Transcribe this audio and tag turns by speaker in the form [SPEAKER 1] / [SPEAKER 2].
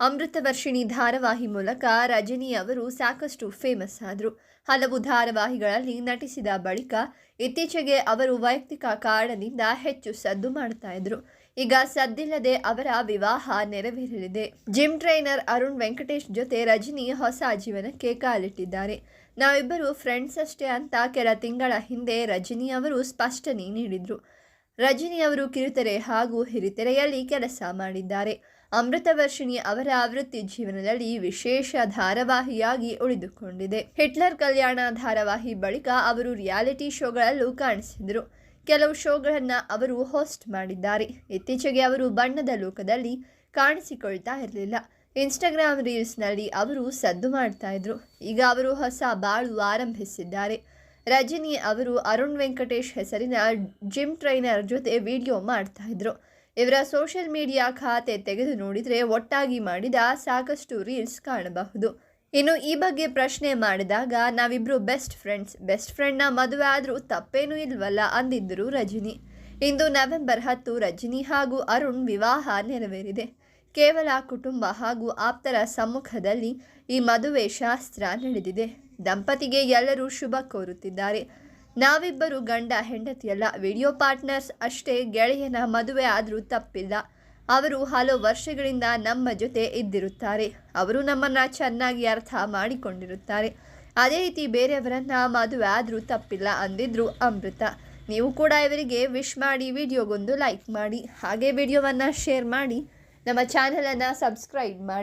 [SPEAKER 1] ಅಮೃತವರ್ಷಿಣಿ ಧಾರಾವಾಹಿ ಮೂಲಕ ರಜನಿ ಅವರು ಸಾಕಷ್ಟು ಫೇಮಸ್ ಆದರು. ಹಲವು ಧಾರಾವಾಹಿಗಳಲ್ಲಿ ನಟಿಸಿದ ಬಳಿಕ ಇತ್ತೀಚೆಗೆ ಅವರು ವೈಯಕ್ತಿಕ ಕಾರಣದಿಂದ ಹೆಚ್ಚು ಸದ್ದು ಮಾಡ್ತಾ ಇದ್ರು. ಈಗ ಸದ್ದಿಲ್ಲದೆ ಅವರ ವಿವಾಹ ನೆರವೇರಲಿದೆ. ಜಿಮ್ ಟ್ರೈನರ್ ಅರುಣ್ ವೆಂಕಟೇಶ್ ಜೊತೆ ರಜನಿ ಹೊಸ ಜೀವನಕ್ಕೆ ಕಾಲಿಟ್ಟಿದ್ದಾರೆ. ನಾವಿಬ್ಬರು ಫ್ರೆಂಡ್ಸ್ ಅಷ್ಟೇ ಅಂತ ಕೆಲ ತಿಂಗಳ ಹಿಂದೆ ರಜನಿ ಅವರು ಸ್ಪಷ್ಟನೆ ನೀಡಿದ್ರು. ರಜನಿ ಅವರು ಕಿರುತೆರೆ ಹಾಗೂ ಹಿರಿತೆರೆಯಲ್ಲಿ ಕೆಲಸ ಮಾಡಿದ್ದಾರೆ. ಅಮೃತವರ್ಷಿಣಿ ಅವರ ವೃತ್ತಿ ಜೀವನದಲ್ಲಿ ವಿಶೇಷ ಧಾರಾವಾಹಿಯಾಗಿ ಉಳಿದುಕೊಂಡಿದೆ. ಹಿಟ್ಲರ್ ಕಲ್ಯಾಣ ಧಾರಾವಾಹಿ ಬಳಿಕ ಅವರು ರಿಯಾಲಿಟಿ ಶೋಗಳಲ್ಲೂ ಕಾಣಿಸಿದರು ಕೆಲವು ಶೋಗಳನ್ನು ಅವರು ಹೋಸ್ಟ್ ಮಾಡಿದ್ದಾರೆ. ಇತ್ತೀಚೆಗೆ ಅವರು ಬಣ್ಣದ ಲೋಕದಲ್ಲಿ ಕಾಣಿಸಿಕೊಳ್ತಾ ಇರಲಿಲ್ಲ. ಇನ್ಸ್ಟಾಗ್ರಾಮ್ ರೀಲ್ಸ್ನಲ್ಲಿ ಅವರು ಸದ್ದು ಮಾಡ್ತಾ ಇದ್ರು. ಈಗ ಅವರು ಹೊಸ ಬಾಳು ಆರಂಭಿಸಿದ್ದಾರೆ. ರಜನಿ ಅವರು ಅರುಣ್ ವೆಂಕಟೇಶ್ ಹೆಸರಿನ ಜಿಮ್ ಟ್ರೈನರ್ ಜೊತೆ ವಿಡಿಯೋ ಮಾಡ್ತಾ ಇದ್ರು. ಇವರ ಸೋಷಿಯಲ್ ಮೀಡಿಯಾ ಖಾತೆ ತೆಗೆದು ನೋಡಿದರೆ ಒಟ್ಟಾಗಿ ಮಾಡಿದ ಸಾಕಷ್ಟು ರೀಲ್ಸ್ ಕಾಣಬಹುದು. ಇನ್ನು ಈ ಬಗ್ಗೆ ಪ್ರಶ್ನೆ ಮಾಡಿದಾಗ ನಾವಿಬ್ಬರು ಬೆಸ್ಟ್ ಫ್ರೆಂಡ್ಸ್ ಬೆಸ್ಟ್ ಫ್ರೆಂಡ್ನ ಮದುವೆ ಆದರೂ ತಪ್ಪೇನೂ ಇಲ್ವಲ್ಲ, ಅಂದಿದ್ದರು ರಜನಿ. ಇಂದು ನವೆಂಬರ್ ಹತ್ತು, ರಜನಿ ಹಾಗೂ ಅರುಣ್ ವಿವಾಹ ನೆರವೇರಿದೆ. ಕೇವಲ ಕುಟುಂಬ ಹಾಗೂ ಆಪ್ತರ ಸಮ್ಮುಖದಲ್ಲಿ ಈ ಮದುವೆ ಶಾಸ್ತ್ರ ನಡೆದಿದೆ. ದಂಪತಿಗೆ ಎಲ್ಲರೂ ಶುಭ ಕೋರುತ್ತಿದ್ದಾರೆ. ನಾವಿಬ್ಬರು ಗಂಡ ಹೆಂಡತಿಯಲ್ಲ, ವಿಡಿಯೋ ಪಾರ್ಟ್ನರ್ಸ್ ಅಷ್ಟೇ, ಗೆಳೆಯನ ಮದುವೆ ಆದರೂ ತಪ್ಪಿಲ್ಲ. ಅವರು ಹಲವು ವರ್ಷಗಳಿಂದ ನಮ್ಮ ಜೊತೆ ಇದ್ದಿರುತ್ತಾರೆ. ಅವರು ನಮ್ಮನ್ನು ಚೆನ್ನಾಗಿ ಅರ್ಥ ಮಾಡಿಕೊಂಡಿರುತ್ತಾರೆ. ಅದೇ ರೀತಿ ಬೇರೆಯವರನ್ನ ಮದುವೆ ಆದರೂ ತಪ್ಪಿಲ್ಲ ಅಂದಿದ್ರು ಅಮೃತ. ನೀವು ಕೂಡ ಇವರಿಗೆ ವಿಶ್ ಮಾಡಿ ವಿಡಿಯೋಗೊಂದು ಲೈಕ್ ಮಾಡಿ. ಹಾಗೆ ವಿಡಿಯೋವನ್ನು ಶೇರ್ ಮಾಡಿ. ನಮ್ಮ ಚಾನಲನ್ನು ಸಬ್ಸ್ಕ್ರೈಬ್ ಮಾಡಿ.